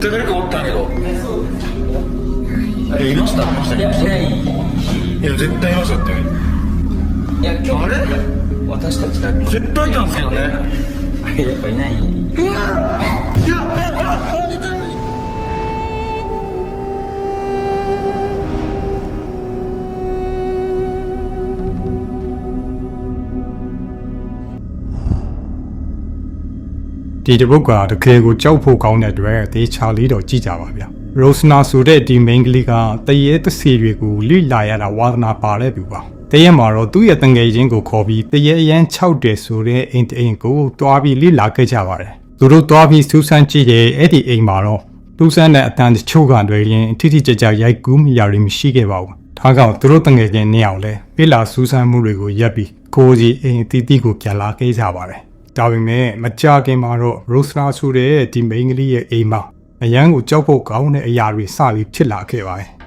誰かおったんやろえいましたいましたいや、いない。いや絶対いましたっていや、今日、あれ？私たちだけ。絶対いたんですよねやっぱいない。 ဒီတစ်ပုတ်ကတကယ်ကိုကြောက်ဖို့ကောင်းတဲ့အတွက်တေချာလေးတော့ကြည့်ကြပါဗျ။ရိုစနာဆိုတဲ့ဒီ main ကလေးကတရေတစီတွေကိုလိလာရတာဝါသနာပါတဲ့သူပါ။တရက်မှာတော့သူ့ရဲ့တငယ်ချင်းကိုခေါ်ပြီးတရေအရန်6တယ်ဆိုတဲ့အိမ်တအိမ်ကိုတွားပြီးလိလာခဲ့ကြပါတယ်။သူတို့တွားပြီးစူးစမ်းကြည့်တဲ့အဲ့ဒီအိမ်မှာတော့သူစမ်းတဲ့အတန်တချို့ကတွေရင်အထိထိကြကြရိုက်ကူးမရရင်မရှိခဲ့ပါဘူး။ဒါကြောင့်သူတို့တငယ်ချင်းနှစ်ယောက်လဲလိလာစူးစမ်းမှုတွေကိုရပ်ပြီးကိုကြီးအိမ်အတီးတီးကိုပြန်လာခဲ့ကြပါတယ်။ ဒါပေမဲ့မကြခင်မှာတော့ Rosna ဆိုတဲ့ဒီမိန်းကလေးရဲ့အိမ်မှာအရန်ကိုကြောက်ဖို့ကောင်းတဲ့အရာတွေစပြီးဖြစ်လာခဲ့ပါတယ်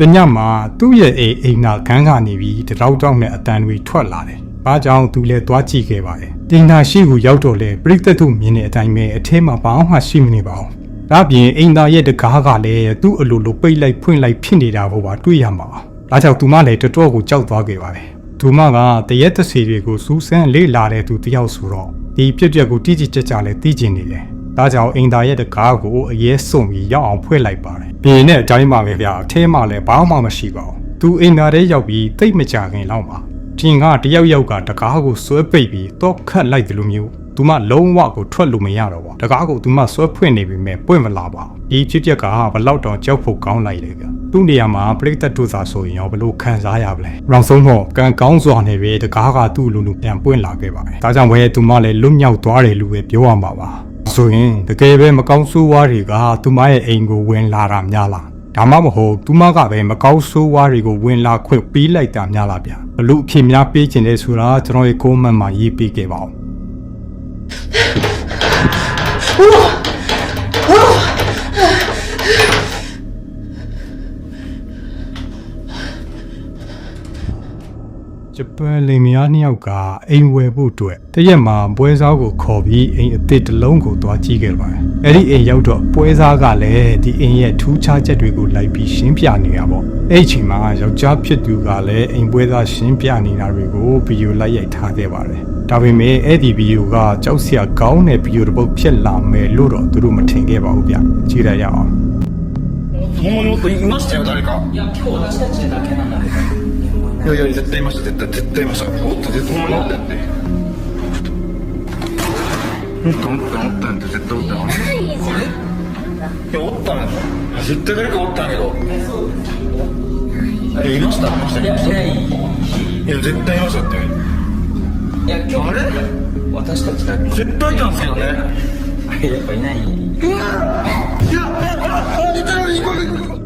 တညမှာသူ့ရဲ့အိမ်အိမ်နာခန်းကနေပြီးတရောက်တောက်နဲ့အတန်တွေထွက်လာတယ်။ဘာကြောင့်သူလဲသွားကြည့်ခဲ့ပါတယ်။တင်နာရှိကိုရောက်တော့လဲပြိတ္တထုမြင်တဲ့အတိုင်းပဲအထဲမှာဘာမှရှိမနေပါဘူး။ဒါပြင်အိမ်သားရဲ့တကားကလည်းသူ့အလိုလိုပိတ်လိုက်ဖွင့်လိုက်ဖြစ်နေတာကိုပါတွေ့ရမှာပါ။ဒါကြောင့်သူမလည်းတော်တော်ကိုကြောက်သွားခဲ့ပါတယ်။သူမကတရက်တစီတွေကိုစူးစမ်းလေးလာတဲ့သူတယောက်ဆိုတော့ဒီပြက်ပြက်ကိုတိတိကျကျလည်းသိကျင်နေတယ်။ ဒါကြောင့်အင်တာရဲ့တကားကိုအရေးစုံပြီးရောက်အောင်ဖွင့်လိုက်ပါတယ်။ပြင်နဲ့အတိုင်းပါပဲဗျာအထဲမှာလည်းဘာမှမရှိပါဘူး။သူအင်တာထဲရောက်ပြီးတိတ်မကြခင်လောက်မှာတင်ကတယောက်ယောက်ကတကားကိုဆွဲပိတ်ပြီးတော့ခတ်လိုက်တယ်လို့မျိုးသူမလုံးဝကိုထွက်လို့မရတော့ပါဘူး။တကားကိုသူမဆွဲဖွင့်နေပြီမဲ့ပွင့်မလာပါဘူး။ဒီဖြစ်ပျက်ကဘလောက်တောင်ကြောက်ဖို့ကောင်းလိုက်လေဗျ။သူ့နေရာမှာပရိသတ်တို့သာဆိုရင်ရောဘလို့ခံစားရပလဲ။ရောင်ဆုံးတော့ကံကောင်းစွာနဲ့ပဲတကားကသူ့လူလူပြန်ပွင့်လာခဲ့ပါတယ်။ဒါကြောင့်ပဲသူမလည်းလွတ်မြောက်သွားတယ်လို့ပဲပြောရမှာပါ။ ဆိုရင်တကယ်ပဲမကောင်းဆိုးဝါးတွေကသူမရဲ့အိမ်ကိုဝင်လာတာများလားဒါမှမဟုတ်သူမကပဲမကောင်းဆိုးဝါးတွေကိုဝင်လာခွင့်ပေးလိုက်တာများလားဗျဘလို့အဖြစ်များပေးခြင်းလဲဆိုတာကျွန်တော်ရဲ့ကိုမန့်မှာရေးပေးခဲ့ပါဦး ဂျပန်လင်မယားနှစ်ယောက်ကအိမ်ဝယ်ဖို့အတွက်တရက်မှာပွဲစားကိုခေါ်ပြီးအိမ်အစ်စ်တစ်လုံးကိုသွားကြည့်ခဲ့ပါတယ်။အဲ့ဒီအိမ်ရောက်တော့ပွဲစားကလည်းဒီအိမ်ရဲ့ထူးခြားချက်တွေကိုလိုက်ပြီးရှင်းပြနေတာပေါ့။အဲ့ဒီအချိန်မှာယောက်ျားဖြစ်သူကလည်းအိမ်ပွဲစားရှင်းပြနေတာတွေကိုဗီဒီယိုလိုက်ရိုက်ထားခဲ့ပါတယ်။ဒါပေမဲ့အဲ့ဒီဗီဒီယိုကကြောက်စရာကောင်းတဲ့ဗီဒီယိုတစ်ပုဒ်ဖြစ်လာမယ်လို့တော့သူတို့မထင်ခဲ့ပါဘူးဗျ။ကြည့်ရအောင် 本物もっといましたよ誰かいや、今日私たちだけなんだけど。 いやいや絶対いました絶対絶対いましたおった絶対おったんやておったおったおったんやって絶対おったんやいやおったんや絶対誰かおったんやけどえいましたいましたいや、い。や絶対いましたっていや、今日、あれ私たちだけ。絶対いたんですよねやっぱいない。いやあ似てるこれ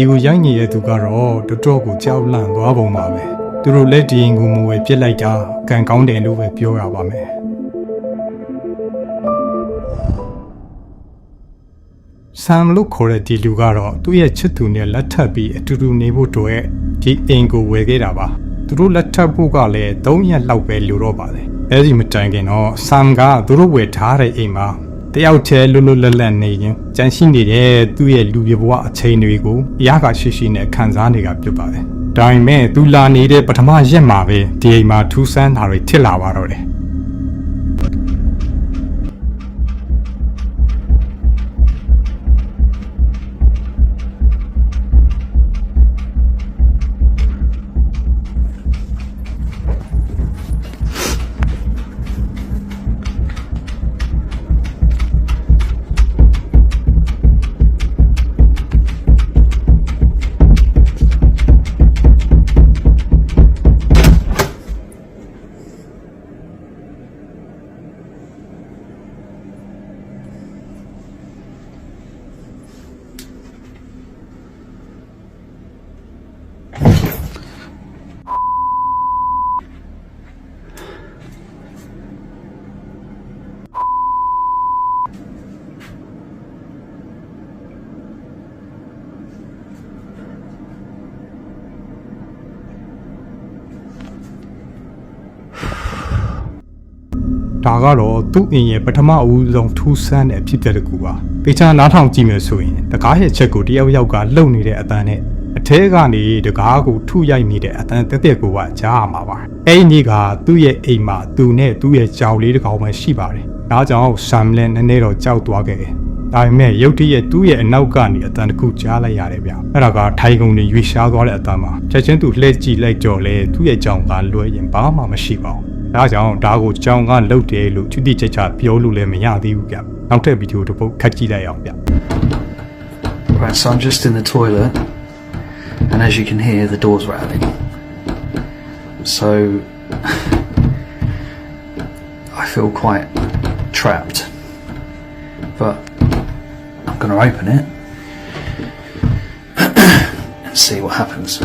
ဒီကိုရိုက်နေတဲ့သူကတော့တော်တော်ကိုကြောက်လန့်သွားပုံပါပဲသူတို့လက်ဒီရင်ကိုမဝယ်ပြစ်လိုက်တာကံကောင်းတယ်လို့ပဲပြောရပါမယ်ဆမ်လို့ခေါ်တဲ့ဒီလူကတော့သူ့ရဲ့ချစ်သူနဲ့လက်ထပ်ပြီးအတူတူနေဖို့အတွက်ဒီအိမ်ကိုဝယ်ခဲ့တာပါသူတို့လက်ထပ်ဖို့ကလည်း၃ရက်လောက်ပဲလိုတော့ပါတယ်အဲဒီမတိုင်ခင်တော့ဆမ်ကသူတို့ဝယ်ထားတဲ့အိမ်မှာ တယောက်တည်းလွတ်လွတ်လပ်လပ်နေရင်ကြန့်ရှိနေတဲ့သူ့ရဲ့လူပြဘဝအချိန်တွေကိုအရသာရှိရှိနဲ့ခံစားနေကြဖြစ်ပါတယ်ဒါပေမဲ့သူလာနေတဲ့ပထမရက်မှာပဲဒီအိမ်မှာထူးဆန်းတာတွေဖြစ်လာပါတော့တယ် ကတော့သူ့အင်ရဲ့ပထမအဦးဆုံးထူးဆန်းတဲ့အဖြစ်အပျက်တစ်ခုပါ။ပေချာနားထောင်ကြည့်မယ်ဆိုရင်တကားရဲ့ချက်ကိုတယောက်ယောက်ကလှုပ်နေတဲ့အတန်းနဲ့အထဲကနေတကားကိုထုရိုက်နေတဲ့အတန်းတက်တက်ကိုကကြားရမှာပါ။အဲဒီနေ့ကသူ့ရဲ့အိမ်မှာသူနဲ့သူ့ရဲ့ကြောင်လေးတစ်ကောင်ပဲရှိပါတယ်။ဒါကြောင့်ဆမ်လည်းနည်းနည်းတော့ကြောက်သွားခဲ့တယ်။ဒါပေမဲ့ရုတ်တရက်သူ့ရဲ့အနောက်ကနေအတန်တစ်ခုကြားလိုက်ရတယ်ဗျ။အဲ့ဒါကထိုင်ကုန်နေရွေရှားသွားတဲ့အတန်ပါ။ချက်ချင်းသူလှည့်ကြည့်လိုက်ကြော်လဲသူ့ရဲ့ကြောင်ကလွဲရင်ဘာမှမရှိပါဘူး။ ဒါကြောင့်ဒါကိုကြောင်ကလှုပ်တယ်လို့ချွတိချက်ချပြောလို့လည်းမရသေးဘူးဗျ။နောက်ထပ်ဗီဒီယိုတစ်ပုတ်ခတ်ကြည့်လိုက်အောင်ဗျ။ Right, so I'm just in the toilet, and as you can hear, the door's rattling. So I feel quite trapped, but I'm going to open it and see what happens.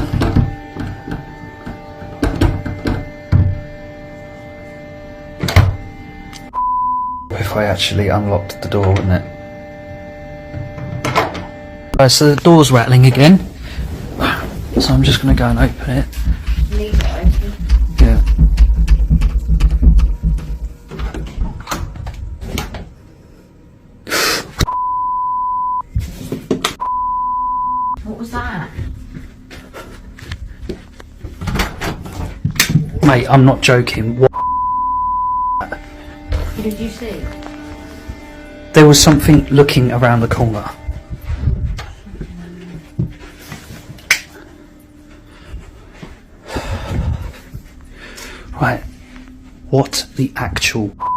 If I actually unlocked the door, wouldn't it? Right, so the door's rattling again. So I'm just going to go and open it. Yeah. What was that? Mate, I'm not joking. What was something looking around the corner. Right. What the actual ။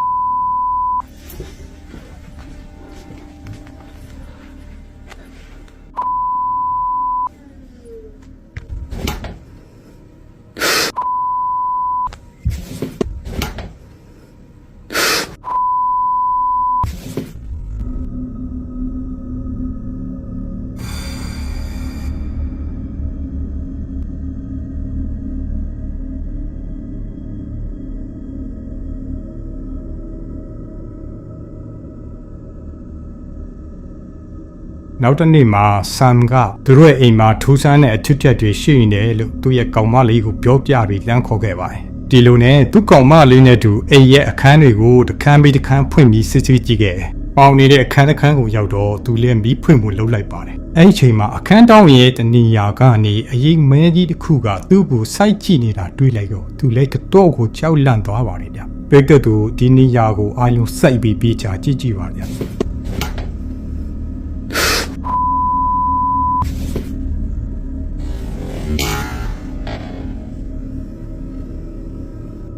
နောက်တစ်နေ့မှာဆမ်ကသူတို့ရဲ့အိမ်မှာထူးဆန်းတဲ့အထူးချက်တွေရှိနေတယ်လို့သူ့ရဲ့ကောင်မလေးကိုပြောပြပြီးလမ်းခေါ်ခဲ့ပါတယ်။ဒီလိုနဲ့သူ့ကောင်မလေးနဲ့တူအိမ်ရဲ့အခန်းတွေကိုတစ်ခန်းပြီးတစ်ခန်းဖွင့်ပြီးစစ်စစ်ကြည့်ခဲ့တယ်။ပေါင်နေတဲ့အခန်းတစ်ခန်းကိုရောက်တော့သူလည်းမီးဖွင့်ဖို့လှုပ်လိုက်ပါတယ်။အဲ့ဒီအချိန်မှာအခန်းတောင်းရဲ့တနေရာကနေအရင်မဲကြီးတစ်ခုကသူ့ကိုစိုက်ကြည့်နေတာတွေ့လိုက်တော့သူလည်းတော့ကိုကြောက်လန့်သွားပါတယ်ဗျ။ပိတ်သက်သူဒီနေရာကိုအာရုံစိုက်ပြီးပြေးချကြည့်ကြည့်ပါဗျ။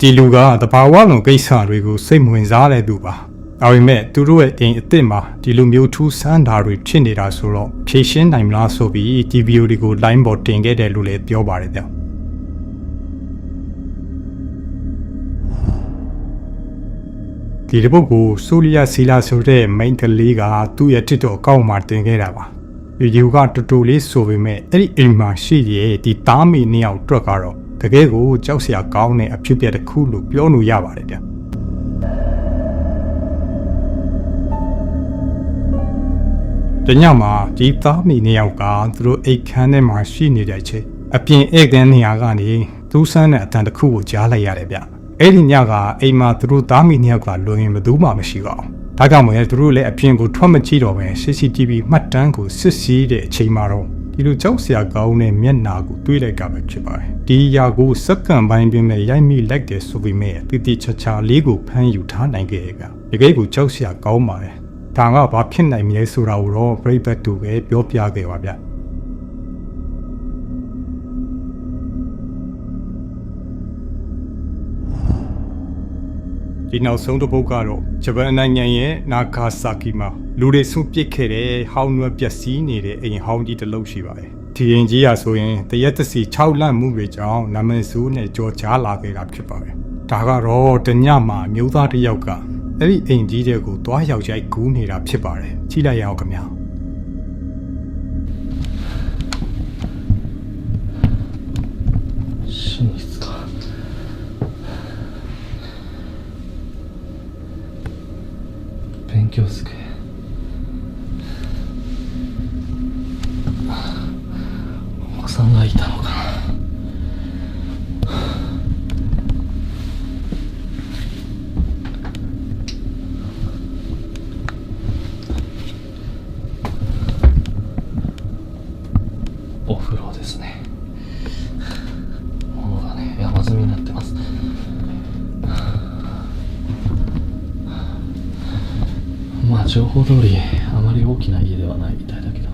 ဒီလူကတဘာဝလုံးကိစ္စတွေကိုစိတ်မဝင်စားတဲ့သူပါ။ဒါပေမဲ့သူတို့ရဲ့အိမ်အစ်စ်မှာဒီလိုမျိုးထူးဆန်းတာတွေဖြစ်နေတာဆိုတော့ဖြေရှင်းနိုင်မလားဆိုပြီးဒီဗီဒီယိုတွေကို line ပေါ်တင်ခဲ့တယ်လို့လည်းပြောပါတယ်ဗျ။ဒီတစ်ပုတ်ကိုဆိုလီယာစီလာဆိုတဲ့ main ကလေးကသူ့ရဲ့ TikTok အကောင့်မှာတင်ခဲ့တာပါ။ယူကတူတူလေးဆိုပေမဲ့အဲ့ဒီအိမ်မှာရှိရဲ့ဒီသားမေနှစ်ယောက်အတွက်ကတော့ တကယ်ကိုကြောက်စရာကောင်းတဲ့အဖြစ်အပျက်တစ်ခုလို့ပြောလို့ရပါတယ်ဗျတညမှာဒီသားမေနှစ်ယောက်ကသူတို့အိတ်ခမ်းထဲမှာရှိနေတဲ့အချိန်အပြင်ဧည့်သည်နေရာကနေသူးဆန်းတဲ့အတန်တစ်ခုကိုကြားလိုက်ရတယ်ဗျအဲ့ဒီညကအိမ်မှာသူတို့သားမေနှစ်ယောက်ကလွန်ရင်ဘယ်သူမှမရှိပါဘူးဒါကြောင့်မို့လဲသူတို့လည်းအပြင်ကိုထွက်မကြည့်တော့ပဲ CCTV မှတ်တမ်းကိုစစ်ဆေးတဲ့အချိန်မှာတော့ ဒီလိုကြောက်စရာကောင်းတဲ့မျက်နာကိုတွေးလိုက်ကပဲဖြစ်ပါတယ်ဒီအရာကိုစက္ကန့်ပိုင်းတွင်ပဲရိုက်မိလိုက်တယ်ဆိုပေမဲ့တိတိချာချာလေးကိုဖမ်းယူထားနိုင်ခဲ့ရကတကယ်ကိုကြောက်စရာကောင်းပါတယ်ဒါကဘာဖြစ်နိုင်မလဲဆိုတာကိုတော့ပြိပတ်တူပဲပြောပြခဲ့ပါဗျဒီနောက်ဆုံးတစ်ပုတ်ကတော့ဂျပန်နိုင်ငံရဲ့နာဂါဆာကီမှာ လူတွေဆွန့်ပစ်ခဲ့တဲ့ဟောင်းနွယ်ပျက်စီးနေတဲ့အိမ်ဟောင်းကြီးတစ်လုံးရှိပါတယ်။ဒီအိမ်ကြီးရဆိုရင်တရက်တစီ6လန့်မှုတွေကြောင့်နာမည်ဆိုးနဲ့ကြော်ကြားလာခဲ့တာဖြစ်ပါတယ်။ဒါကတော့တညမှာမျိုးသားတစ်ယောက်ကအဲ့ဒီအိမ်ကြီးတဲ့ကိုတွားရောက်ရိုက်ကူးနေတာဖြစ်ပါတယ်။ကြည့်လိုက်ရအောင်ခင်ဗျာ။ 寝室か勉強机 さんがいたのかな。お風呂ですね。物がね山積みになってます。まあ情報通りあまり大きな家ではないみたいだけど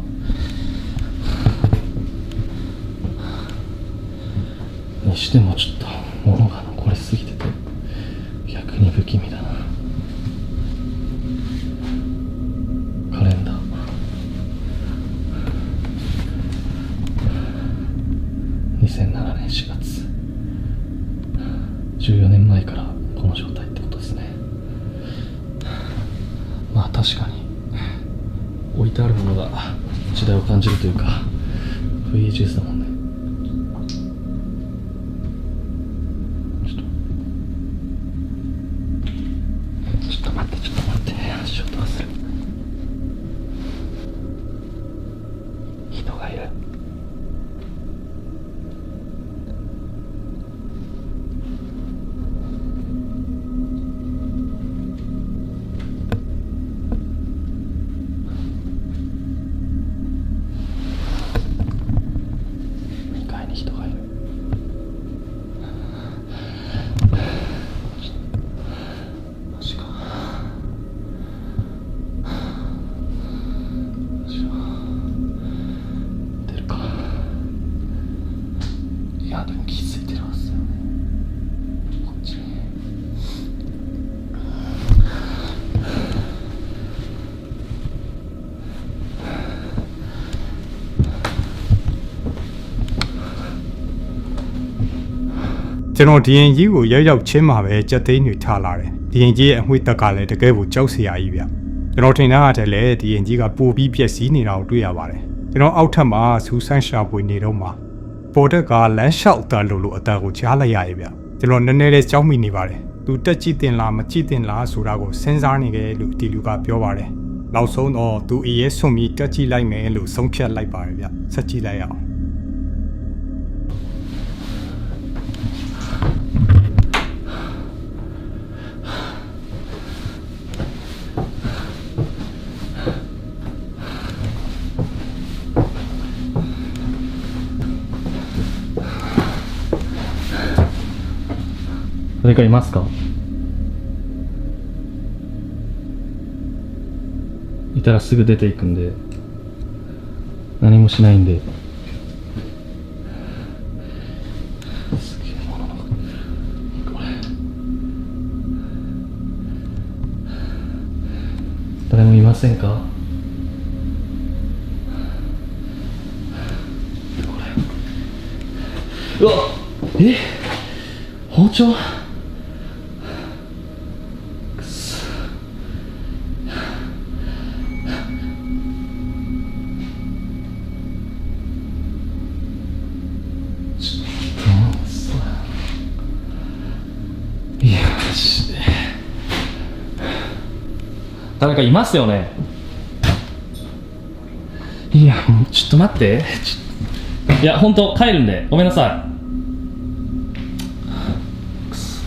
にしてもちょっと物が残りすぎてて逆に不気味だな。 ကျွန်တော်ဒီရင်ကြီးကိုရောက်ရောက်ချင်းမှာပဲကြက်သိန်းတွေထားလာတယ်ဒီရင်ကြီးရဲ့အငွေ့တက်ကလည်းတကယ်ကိုကြောက်စရာကြီးဗျကျွန်တော်ထင်တာကတည်းကဒီရင်ကြီးကပိုပြီးပြက်စီးနေတာကိုတွေ့ရပါတယ်ကျွန်တော်အောက်ထပ်မှာစူးစမ်းရှာဖွေနေတော့မှာပေါ်တက်ကလမ်းလျှောက်တာလို့လို့အတန်ကိုကြားလိုက်ရရဲ့ဗျကျွန်တော်နည်းနည်းလေးကြောက်မိနေပါတယ်သူတက်ကြည့်တင်လားမကြည့်တင်လားဆိုတာကိုစဉ်းစားနေကြလို့ဒီလူကပြောပါတယ်နောက်ဆုံးတော့သူအေးရဲဆွန်ပြီးတက်ကြည့်လိုက်မယ်လို့ဆုံးဖြတ်လိုက်ပါတယ်ဗျဆက်ကြည့်လိုက်ရအောင် 誰かいますか？いたらすぐ出ていくんで。何もしないんで。誰もいませんか？これ。うわえ？包丁？誰かいますよね。いやもうちょっと待って。いや本当帰るんで。ごめんなさくそ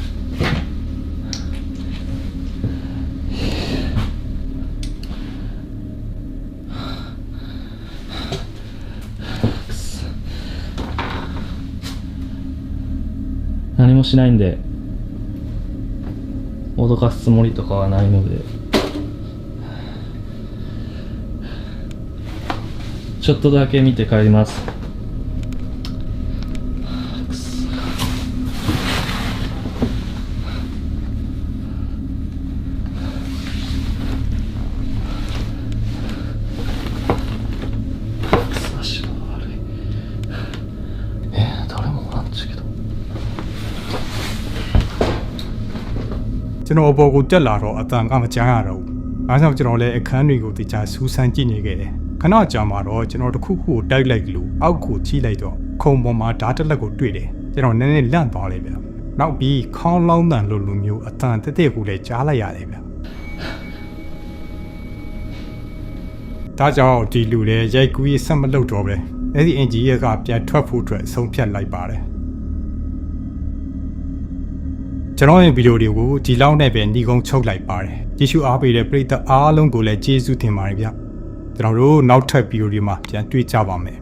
くそ何もしないんで。脅かすつもりとかはないのでちょっとだけ見て帰りますくそくそ足が悪いえー、誰もおらんっちゃけど ကျွန်တော်အပေါ်ကိုတက်လာတော့အတန်ကမကြမ်းရတော့ဘူး။အဲဒါကြောင့်ကျွန်တော်လည်းအခန်းတွေကိုတခြားစူးစမ်းကြည့်နေခဲ့တယ်။ခ ဏကြာမှတော့ကျွန်တော်တစ်ခုခုကိုတိုက်လိုက်လို့အောက်ကိုချိလိုက်တော့ခုံပေါ်မှာဓာတ်တက်လက်ကိုတွေ့တယ်။ကျွန်တော်နည်းနည်းလန့်သွားလိမ့်ဗျ။နောက်ပြီးခေါင်းလောင်းတန်လိုလိုမျိုးအတန်တက်တက်ကိုလည်းကြားလိုက်ရတယ်ဗျ။ဒါကြောင့်ဒီလူလည်းရိုက်ကူးရေးဆက်မလုပ်တော့ပဲ။အဲ့ဒီအင်ဂျီရဲ့ကပြန်ထွက်ဖို့အတွက်ဆုံးဖြတ်လိုက်ပါတယ်။ကျွန်တော်ရဲ့ဗီဒီယိုတွေကိုဒီလောက်နဲ့ပဲညီကုန်းချုပ်လိုက်ပါတယ်ကြည့်ရှုအားပေးတဲ့ပရိသတ်အားလုံးကိုလည်းကျေးဇူးတင်ပါတယ်ဗျ ကျွန်တော်တို့နောက်ထပ်ဗီဒီယိုတွေမှာပြန်တွေ့ကြပါမယ်